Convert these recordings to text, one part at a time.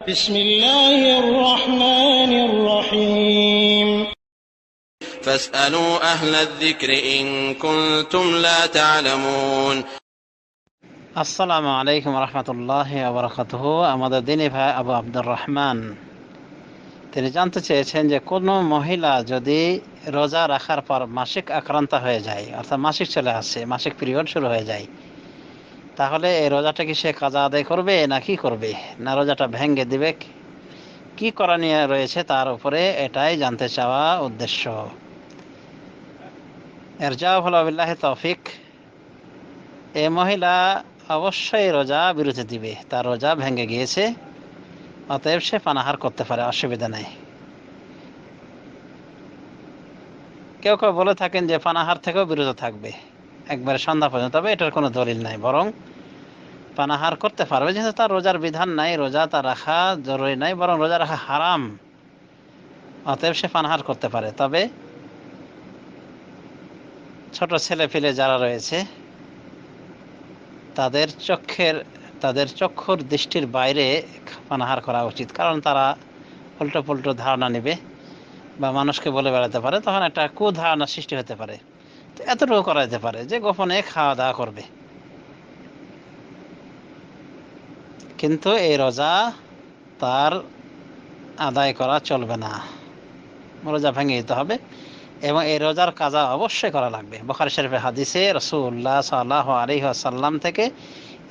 بسم الله الرحمن الرحيم فاسألوا أهل الذكر إن كنتم لا تعلمون আসসালামু আলাইকুম রহমতুল্লাহ আবরকাতহ আমাদের দিনী ভাই আবু আব্দুর রহমান তিনি জানতে চেয়েছেন যে কোনো মহিলা যদি রোজা রাখার পর মাসিক আক্রান্ত হয়ে যায় অর্থাৎ মাসিক চলে আসে মাসিক পিরিয়ড শুরু হয়ে যায় তাহলে এই রোজাটা কি সে কাজা আদায় করবে না কি করবে? না রোজাটা ভেঙ্গে দিবে? কি করণীয় রয়েছে তার উপরে এটাই জানতে চাওয়া উদ্দেশ্য। এর জবাব হলো বিল্লাহ তৌফিক। এ মহিলা অবশ্যই রোজা বিরতি দিবে। তার রোজা ভেঙে গিয়েছে। অতএব সে পানাহার করতে পারে, অসুবিধা নেই। কেউ কেউ বলে থাকেন যে পানাহার থেকেও বিরত থাকবে। একবারে সন্ধ্যা পর্যন্ত, তবে এটার কোনো দলিল নাই, বরং পানাহার করতে পারবে। যেহেতু তার রোজার বিধান নাই, রোজা তার রাখা জরুরি নাই, বরং রোজা রাখা হারাম। অতএব সে পানাহার করতে পারে। তবে ছোট ছেলে ফেলে যারা রয়েছে, তাদের চক্ষের তাদের চক্ষুর দৃষ্টির বাইরে পানাহার করা উচিত। কারণ তারা উল্টো পুল্টো ধারণা নেবে বা মানুষকে বলে বেড়াতে পারে, তখন একটা কুধারণা সৃষ্টি হতে পারে। এতটুকু করা যেতে পারে যে গোপনে খাওয়া দাওয়া করবে। কিন্তু এই রোজা তার আদায় করা চলবে না। রোজা ভেঙে দিতে হবে এবং এই রোজার কাজা অবশ্যই করা লাগবে। বখারি শরীফের হাদিসে রসুল্লাহ সাল্লাহ আলহি আসাল্লাম থেকে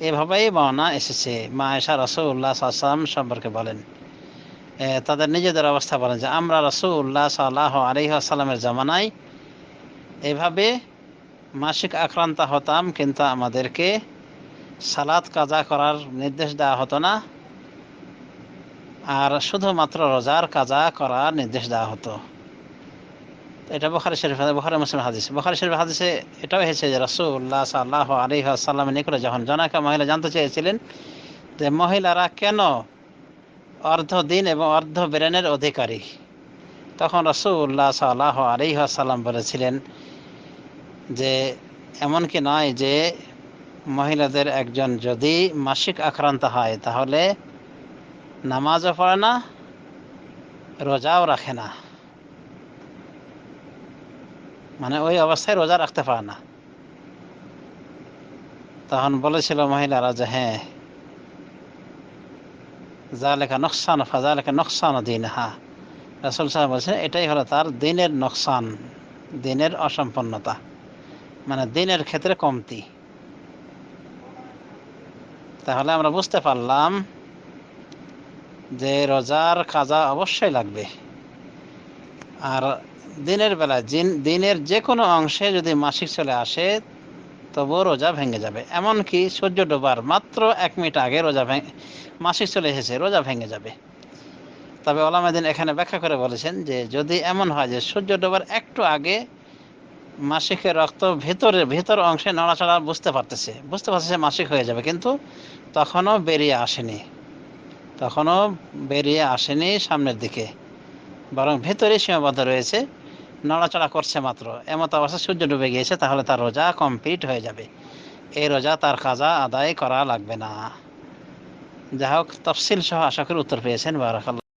এভাবেই বর্ণনা এসেছে। মা এসা রসুল্লাহ সাল্লাম সম্পর্কে বলেন তাদের নিজেদের অবস্থা বলেন যে, আমরা রসুল্লাহ সাল্লাহ আলহি আসাল্লামের জামানায় এভাবে মাসিক আক্রান্ত হতাম, কিন্তু আমাদেরকে সালাদ কাজা করার নির্দেশ দেওয়া হতো না। আর শুধুমাত্র রোজার কাজা করার নির্দেশ দেওয়া হতো। এটা বখারি শরীফ, বখারি মুসলিম হাদিস। বখারি শরীফ হাদিসে এটাও হয়েছে যে রসুল্লাহ সাল্লাহ আলী সাল্লামের নিকটে যখন জনাকা মহিলা জানতে চেয়েছিলেন যে মহিলারা কেন অর্ধ দিন এবং অর্ধ ব্রেনের অধিকারী, তখন রসুল্লাহ সাল্লাহ আলী সাল্লাম বলেছিলেন যে এমন কি নয় যে মহিলাদের একজন যদি মাসিক আক্রান্ত হয়, তাহলে নামাজও পড়ে না, রোজাও রাখে না। মানে ওই অবস্থায় রোজা রাখতে পারে না। তখন বলেছিল মহিলারা যে হ্যাঁ যা লেখা নকশান ফাজা লেখা নকশান দিন হা রাসুল সাহেব বলছেন, এটাই হলো তার দিনের নকশান দিনের অসম্পন্নতা মানে দিনের ক্ষেত্রে কমতি। তাহলে আমরা বুঝতে পারলাম যে রোজার কাজা অবশ্যই লাগবে। আর দিনের বেলা দিনের যে কোনো অংশে যদি মাসিক চলে আসে, তবুও রোজা ভেঙে যাবে। এমনকি সূর্য ডোবার মাত্র এক মিনিট আগে রোজা ভেঙে, মাসিক চলে এসেছে, রোজা ভেঙে যাবে। তবে ওলামাদিন এখানে ব্যাখ্যা করে বলেছেন যে যদি এমন হয় যে সূর্য ডোবার একটু আগে মাসিকের রক্ত ভেতরে, ভেতর অংশে নড়াচড়া বুঝতে পারতেছে। বুঝতে পারতেছে মাসিক হয়ে যাবে, কিন্তু তখনও বেরিয়ে আসেনি। তখনও বেরিয়ে আসেনি সামনের দিকে। বরং ভেতরে সীমাবদ্ধ রয়েছে, নড়াচড়া করছে মাত্র। এমত অবস্থা সূর্য ডুবে গিয়েছে, তাহলে তার রোজা কমপ্লিট হয়ে যাবে। এই রোজা তার কাজা আদায় করা লাগবে না। যাই হোক তফসিল সহ আশা করি উত্তর পেয়েছেন। বারাকাল্লাহ।